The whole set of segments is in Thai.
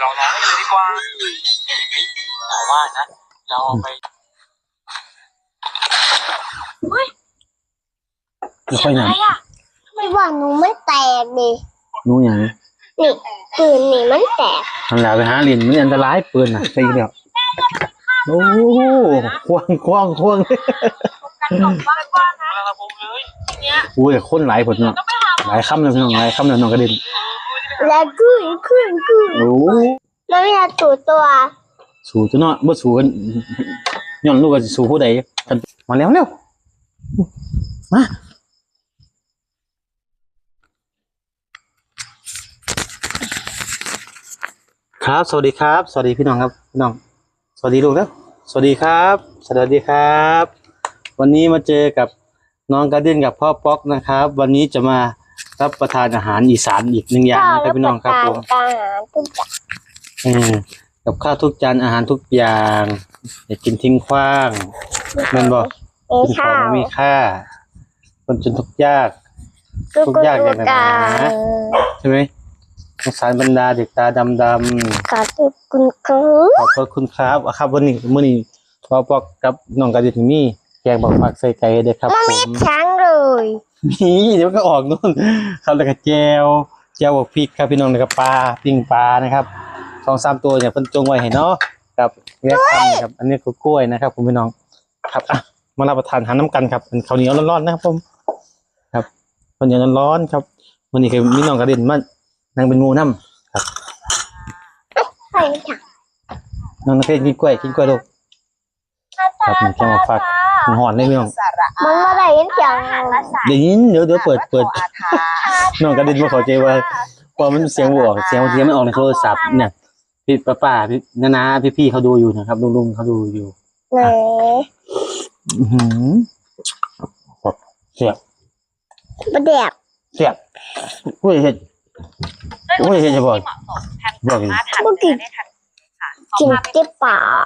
เราร้องกันเลยดีกว่าเฮ้ยเราว่านะ เราเอาไปไม่ค่อยหนักไม่ว่าหนูมันแตกดินู้อย่างนี่ปืนนี่มันแตกทำลายไปหาลินมันอันตรายปืนน่ะใช่เดียวโอ้โหควงควงควงกันสองบ้านว่านะระบบเลยเนี่ยอุ้ยคนหลายผลเนาะก็ไปหาหลายคำเลยพี่น้องหลายคำเลยน้องกระเด็น แล้วขึ้นขึ้นขึ้นโอ้มันไม่ได้ตัวตัวสู้ตัวเนาะบ่สู้กันย้อนลูกก็สิสู้ผู้ใดกันมาแล้วเร็วมาครับ สวัสดีครับ สวัสดีพี่น้องครับพี่น้อง สวัสดีลูกแล้วสวัสดีครับ สวัสดีครับ วันนี้มาเจอกับน้องการ์เด้นกับพ่อป๊อกนะครับ วันนี้จะมา รับประทานอาหารอีสานอีกหนึ่งอย่างนะครับพี่น้องครับผมตาหารทุกอย่างเออกับข้าวทุกจานอาหารทุกอย่างอย่ากินทิ้งขว้างแมันบอกมีกินขอข้างวมีค่า คนจนทุกข์ยาก ทุกอย่างอย่างนั้นนะใช่ไหมสงสารบรรดาเด็กตาดำดขอบคุณครูำขอบพระคุณครับอะครับวันนี้มื้อนี้พ่อปอกกับน้องกระดิ่งมีแกงบอกผักใส่ไก่เด้อครับมันผมีมช้างเลย นี่เดี๋ยวมันก็ออกนู่นครับแล้วก็แจวแจวบอกพริกครับพี่น้องแล้วก็ปลาปิ้งปลานะครับสองสามตัวเนี่ยเพิ่นจงไว้ให้เนาะครับแยกกันนะครับอันนี้คือกล้วยนะครับผมพี่น้องครับอะมารับประทานอาหารน้ำกันครับเป็นข้าวเหนียวร้อนๆนะครับผมครับข้าวเหนียวร้อนๆครับวันนี้คือมีน้องกระเด็นมันนั่งเป็นหมูน้ำครับใช่ค่ะน้องนักเรียนกินกล้วยกินกล้วยลูกครับนี่แค่มาฝากมัน หอนเลยพี่น้องสาระมันมาได้ยินเสียงเดี๋ยวนี้เดี๋ยวเดี๋ยวเปิดเปิดน้องกระเด็นมาขอใจว่าพอมันเสียงบวกเสียงบางทีมันออกในโทรศัพท์เนี่ยพี่ป้าป้าพี่นานาพี่พี่ๆเขาดูอยู่นะครับลุงลุงๆเขาดูอยู่ไหนอื้อหือครับเสียบประเดี๋ยวเสียบกล้วยเห็ดโอ้ยเห็นจะบอกบอกอีกเมื่อ กี้กินเจ็บปาก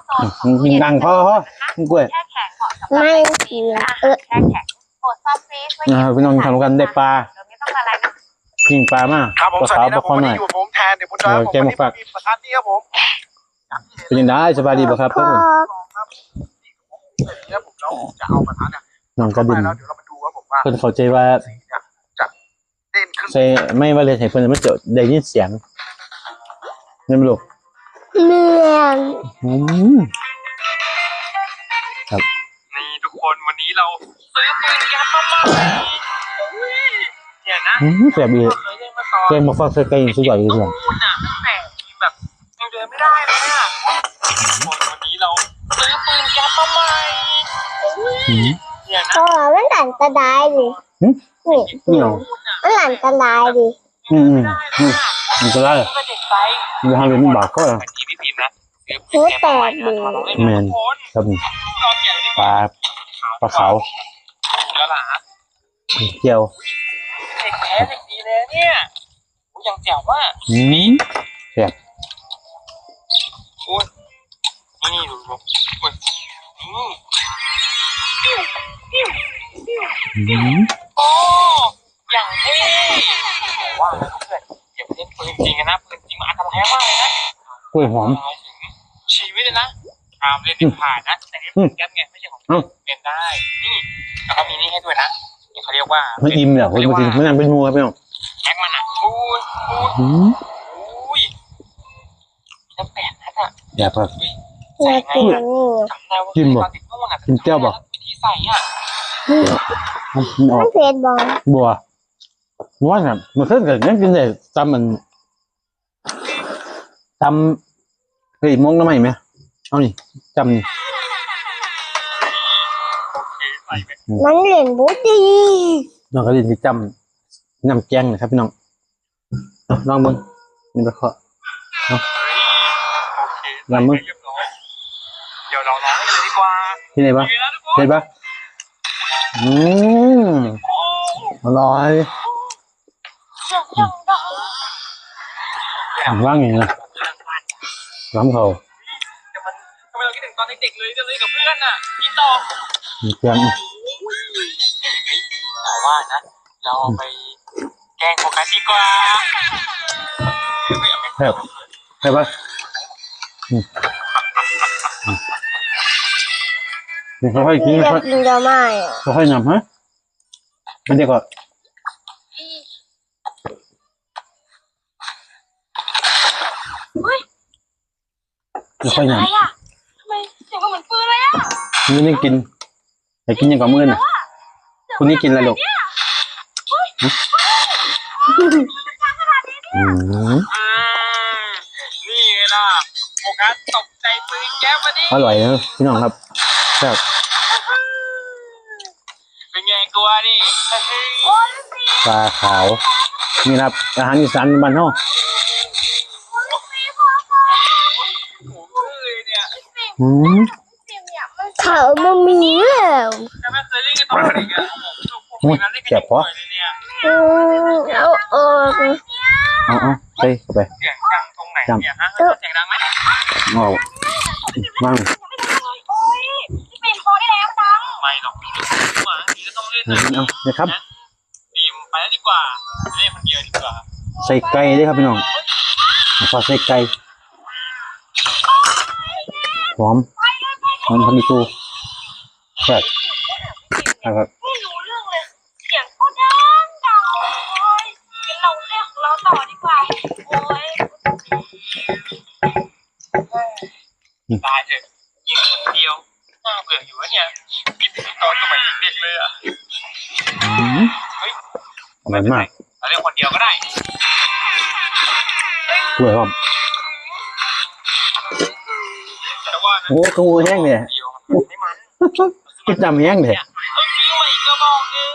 กินดังพ่อพ่อกินกล้วยแค่แข็งเหมาะสำหรับไม่เสียเออแค่แข็งโปรดซอฟต์ฟรีซไว้นะครับพี่น้องทำกันได้ปลาเดี๋ยวไม่ต้องอะไรนะปิ้งปลามากครับผมปลาสวัขาวสดีปนะลาผคอหน่อยมวันนี้อยู่กับผมแทนเดี๋ยวผมจะเออแกงมาฝากประทัดนี่ครับผมเป็นยังไงสบายดีป่ะครับพอเนี่ยผมเราจะเอาประทัดเนี่ยน้องกระไปดิ่งแล้วเดี๋ยวเรามาดูว่าผมว่าเพิ่นเข้าใจว่าสีเนี่ยจะเด่นขึ้นใช่ไม่ว่าเลยให้เพิ่นไม่เจอได้ยินเสียงนี่ไม่รู้ เนียนอืมนี่ทุกคนวันนี้เราซื้อปืนแก๊ปมาใหม่อุ้ยเนี่ยนะอืมแสบดีเคยเล่นมาตอนแกงมาฝากใส่ไก่สุดยอดเลยเนี่ยพูดอะตั้งแต่แบบยังเดินไม่ได้เลยอะคนวันนี้เราซื้อปืนแก๊ปมาใหม่อุ้ยอืมเนี่ยเพนะราะว่ามันหลันตะได้ดิหึนี่เหนียวมันหลันตะได้ดิอืมอืมอืมมันจะได้ก็เด็กไปมันทำเป็นบาทก็เหมือนที่ พี่พิมพ์นะซื้อปืนแก๊ปมาใหม่นะเราเล่นแมกันนทุกคนครับนี่ตอนใหญ่ดีปลาปลาขาวแล้วล่ะเจียวเด็กแท้เด็กดีเลยเนี่ยโอ้ยยังแจ๋วว่าอืมโอ้ยนี่นี่ดูดูโอ้ยอืมอืมโอ้อย่างเท่ผมว่านะเพื่อนอย่าไปเล่นปืนจริงนะปืนจริงมันอันตรายมากเลยนะ กล้วยหอมอันตรายถึงชีวิตเลยนะห้ามเล่นเด็ดขาดนะแต่นี่ปืนแก๊ปไงไม่ใช่ของอืมเล่นได้นี่แล้วก็มีนี่ให้ด้วยนะนี่เขาเรียกว่ามันอิ่มเนี่ยคนจริงมันยังเป็นงูครับพี่น้องแก๊กมันอะอุ้ยอุ้ยอืมอุ้ยมีน้ำแปดนัดอะแบบแบบอยากกินอันนี่จำได้ว่ากินบ่ตอนเด็กนู่นอะกินแก้วบ่วิธีใส่อะมันออมักนเผ็ดบอลบัวว่าน่ะมันขึ้นกับยังกินได้ตำมัน ตำเฮ้ยมองน้ำใหม่ไหมเอานี่จำนี่ใส่ไปมันเหรียญบูตีน้องก็เรียนที่จำน้ำแกงนะครับพี่น้องเอาลองมึงนี่ไปเคาะโอเคลำมึงเรียบร้อยเดี๋ยวเราร้องกันเลยดีกว่าที่ไหนบ้างดีนะทุกคนเห็นปะอืมอร่อยอ่างว่างอย่างนี้นะ ล้ำเขาแต่มันทำไมเราคิดถึงตอนเด็กๆเลยจะเลยกับเพื่อนอะกินต่อมีเครื่องเราว่านะ เราเอาไปแกล้งโฟกัสดีกว่าไม่เอาไปแซ่บใช่ปะอืมอืมนี่ค่อยๆกินอยากค่อยกินจะไม่อะๆค่อยๆนำฮะไม่ได้ก็ค่อ ยๆนอะไรอะทำไมเสียงมันเหมือนปืนเลยอะำนี่นี่กินอยากกินอย่างกับมือน่ะคุณนี่กินอะไรลูกอืมอืมนี่ไงล่ะโฟกัสตกใจปืนแก๊ปมาดิอร่อยนะพี่น้องครับแซ่บเป็นไงกลัวดิเฮ้ยโอ้ยสีปลาขาวนี่นะครับอาหารอีสานบ้านเฮา อืมเขาไม่มีแล้วม่เคยเล่นกันตอนเด็กอะผมผมเล่นกันบ่อยเลยเนี่ยอืมเอาออกเอาเอาใส่เข้าไปเสียดังตรงไหนเนี่ยฮะงดังไหมเอามั่งโอ้ยพี่ปีนคอได้แล้วดังไม่หรอกหวังทีก็ต้องเล่นเอานะเอานะครับดีมไปแล้วดีกว่าเล่นคนเดียวดีกว่าใส่ไก่ด้วยครับพี่น้องขอใส่ไก่ หอมหอมพันธุ์ตูแซ่บนะครับไม่รู้เรื่องเลย เสียงก็ดังดังโอ้ยงั้นเราเรียกเราต่อดีกว่า โอ้ยตายเถอะยิงคนเดียวน่าเบื่ออยู่วะเนี่ยกินตอนสมัยเด็กเลยอะอืมเฮ้ยอร่อยมากเราเล่นคนเดียวก็ได้กล้วยหอมแต่ โอ้กระงูแห้งเลยเดียวไม่มันกินจำแห้งเลยเพิ่งซื้อมาอีกกระบอกนึง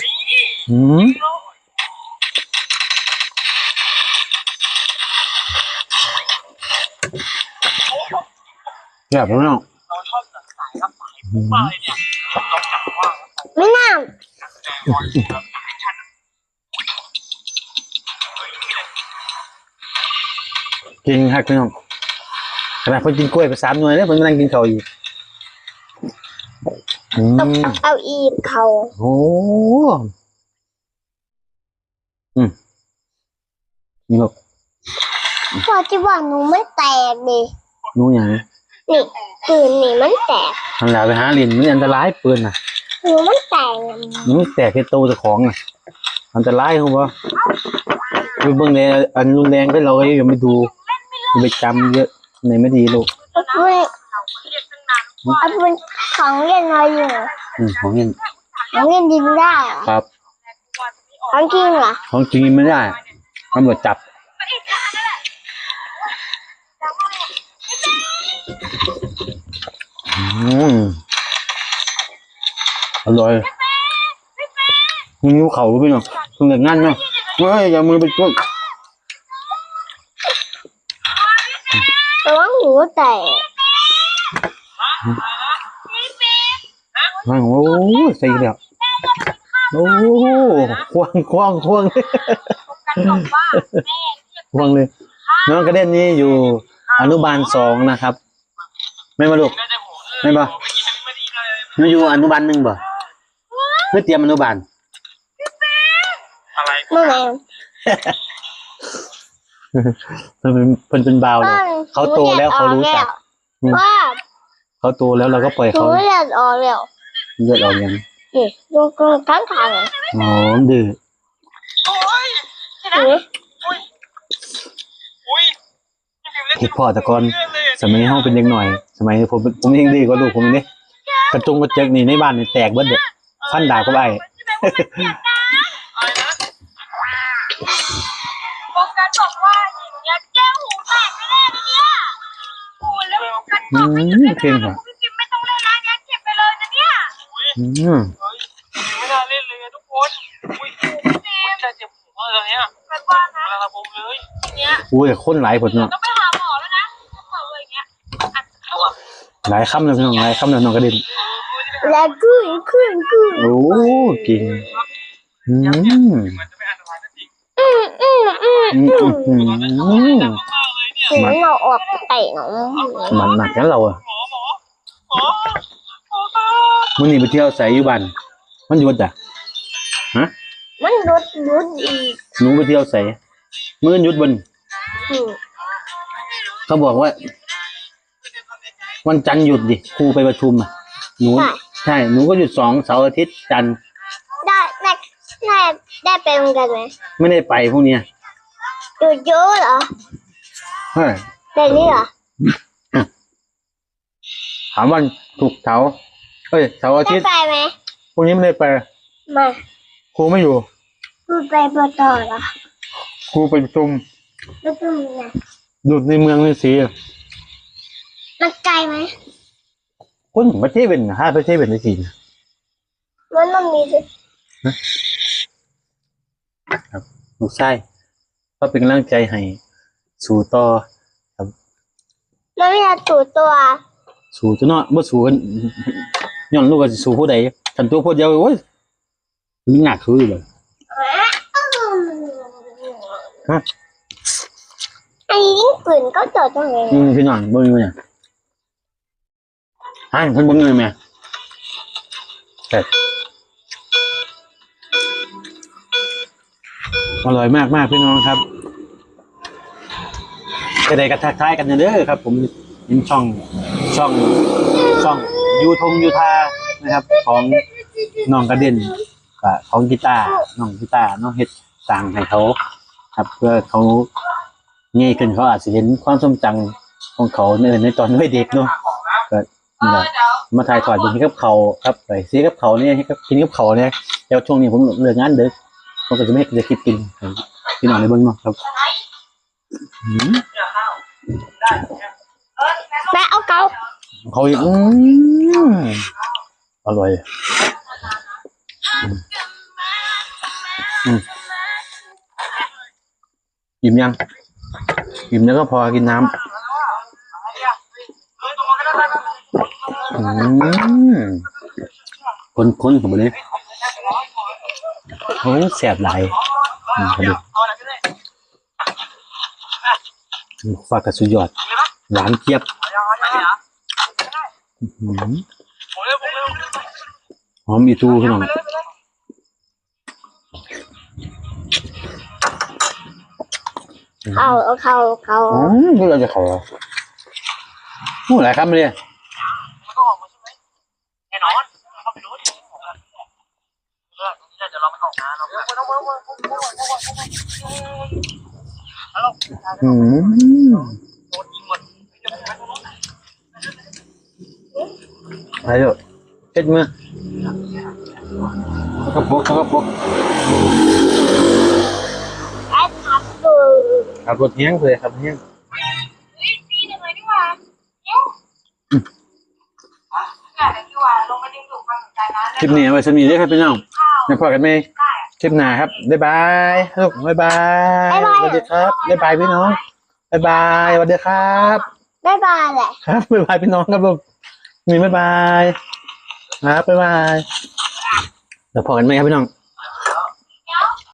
นี่อืมแบบพี่น้องเราชอบสายรับสายมากเลยเนี่ยต้องจับว่าไม่น่าแต่ก่อนแบบสายชัน กินครับพี่น้องขณะคนกินกล้วยไปสามหน่วยแล้วผมกำลังกินข้าวอยู่อืมเอาอีกเขาโอ้อืมนี่แบบพอที่ว่าหนูไม่แตกดินู้อย่างนี่ปืนนี่มันแตกทำแล้วไปหาลินมันอันตรายปืนน่ะหนูมันแตกมันแตกแค่ตัวเจ้าของน่ะอันตรายครับวะไปเบิ่งในอันรุนแรงก็เราก็ยังไม่ดูอย่าไปจำเยอะ ในไม่ดีลูกอาปืนเราก็เรียกตั้งนเอาปืนของเล่นมาอยู่อืมของเงินของเล่นยิงได้เหรอครับของจริงเหรอของจริงไม่ได้ตำรวจจับอืมอร่อยมึงนิ้เข่ารู้ไหมเนาตรงเด็กงั้นเนาะเฮ้ยอย่ามือไปจุกต่ ว่าหนูแตกโอ้โหใส่แล้วโอ้โหควงควงควงกันบอกว่าแม่เรียกควงเลย น้องกระเด็นนี่อยู่อนุบาลสองนะครับ ไม่มาลูกน่าจะหัวไม่ปะไม่กินไม่ดีเลยไม่อยู่อนุบาลหนึ่งบ่เพื่อเตรียมอนุบาลอะไรเมื่อไหร่ เพิ่นเป็นเพิ่นเป็นบาวเลยเขาโตแล้วเขารู้จักอืมว่าเขาโตแล้วเราก็ปล่อยหนูเขาเลือดออกแล้วเลือดออกยังนี่ดูกรงทั้งทางเลยอ๋อดื้อโอ้ยนี่อุ้ยอุ้ยนี่พิมพ์เล่นคิดพ่อแต่ก่อนเรื่องเลยอะสมัยห้องเป็นเด็กหน่อย สมัยผมผมยังดีกว่าลูกผมนี่กระจงกระเจิกนี่ในบ้านนี่แตกเบิดเด้อฟันดาบก็ไป ย่างเงี้ยแก้วหูแตกแน่ๆเลยเนี่ยโอ้ยแล้วโฟกัสอืบอกไม่มเพลงเหรอพี่พิมไม่ต้องเล่นร้านเนี้ยเก็บไปเลยนะเนี่ยอุ้ยอืมเฮ้ยไม่น่าเล่นเลยอะทุกคนอุ้ยอุ้ยจะเจ็บหัวเลยเนี่ยแบบว่านะกำลังระบมเลยทีเนี้ยอุ้ยคนหลายผลเนาะต้องไปหาหมอแล้วนะถ้าเกิดว่าอย่างเงี้ยอัดตัวหลายคำเลยพี่น้องหลายคำเลยน้องกระเด็นแล้วกุ้งกุ้งกุ้งโอ้เก่งอืม เลยเนี่ยเสียงเราออกเตะหนูมันหนักกันเราอะหมอหมอหมอหมอครับมื่อนี้ไปเที่ยวใส่อยู่บ้านมันหยุดอะมันรุดรุดอีกหนูไปเที่ยวใส่มื่อหยุดบนเขาบอกว่า วันจันทร์หยุดดิครูไปประชุมอะหนูใช่ใช่หนูก็หยุดสองเสาร์อาทิตย์จันทร์ได้ได้ ได้ได้ไปโรงเรียนไหมไม่ได้ไปพวกเนี้ยหยุดเยอะเหรอเฮ้ยแบบนี้เหรอถามวันถูกร์เสาร์เอ้ยเสาร์อาได้ทิตย์ไปไหมพวกนี้ไม่ได้ไปไมาครูไม่อยู่พูดไปปต่อเหรอครูไปประชุมไม่ต้องนะหยุดในเมืองในสีมันไกลไหมคุณประเทศเป็นห้าประเทศเป็นในสีมันต้องมีสิ ลูกไส้ก็เป็นกำลังใจให้สู่ต่อแล้วเวลาถูตัว สู่ตัวเนาะบ่สู่กันย้อนลูกก็สิสู่ผู้ใดฉันตัวผู้เดียวโอ้ยมันหนักคือเลยฮะอันนี้ยิ่งปืนก็จอดตรงไหนนี่พี่น้องเบิ่งอยู่เนี่ยให้เพิ่นเบิ่งเลยแม่แต่ อร่อยมากมากพี่น้องครับก็ได้กระทักทายกันเด้อครับ ผมเห็นช่องช่องช่องยูทงยูทานะครับ ของน้องกระเด็นกับของกีตาร์น้องกีตาร์น้องเฮ็ดต่างให้เขา ครับเพื่อเขาเงยขึ้นเขาอาจจะเห็นความทรงจำของเขาในในตอนวัยเด็กเนาะก็มาถ่ายทอดอย่างนี้กับเขาครับไปซื้อกับเขาเนี่ยให้กับกินกับเขาเนี่ยแล้วช่วงนี้ผมเลิกงานเด็ก ผมก็จะไม่ให้จะคิดกินให้พี่น้องในเบิ้งเนาะครับอืมแม่เอาเกาเขาอีกอืมอร่อยอืมอืมอิ่มยังอิ่มแล้วก็พอกินน้ำอืมคนคนผมเลย โอ้แสบหลายอืมเขาดูฝากกับสุดยอด หวานเจี๊ยบอื้อหือหอมอีตูพี่น้องเขาเอาเขาเขาอ๋อนี่เราจะขอพูดอะไรครับเนี่ยแน่นอนเขาไปรู้ดิเออ เดี๋ยวเราไม่ออกนะเราไม่ต้องแล้วเราอืมโดนยิงหมดอะไรเฮ็ดมือเกระปุกเกระปุกไอ้ทับดูขับรถเฮี้ยงเลยครับเฮี้ยงปีหนึ่งเลยดีกว่าเดี๋ยวอะเดี๋ยวดีกว่าลงมาดึงดูความสนใจนะคลิปนี้ไว้สมีด้ครับพี่น้อง อย่าพอกันไหมคลิปหน้าครับบ๊ายบายลูกบ๊ายบายสวัสดีครับบ๊ายบายพี่น้องบ๊ายบายสวัสดีครับบ๊ายบายแหละครับบ๊ายบายพี่น้องครับลูกมีบ๊ายบายครับบ๊ายบายเดี๋ยวพอกันไหมครับพี่น้อง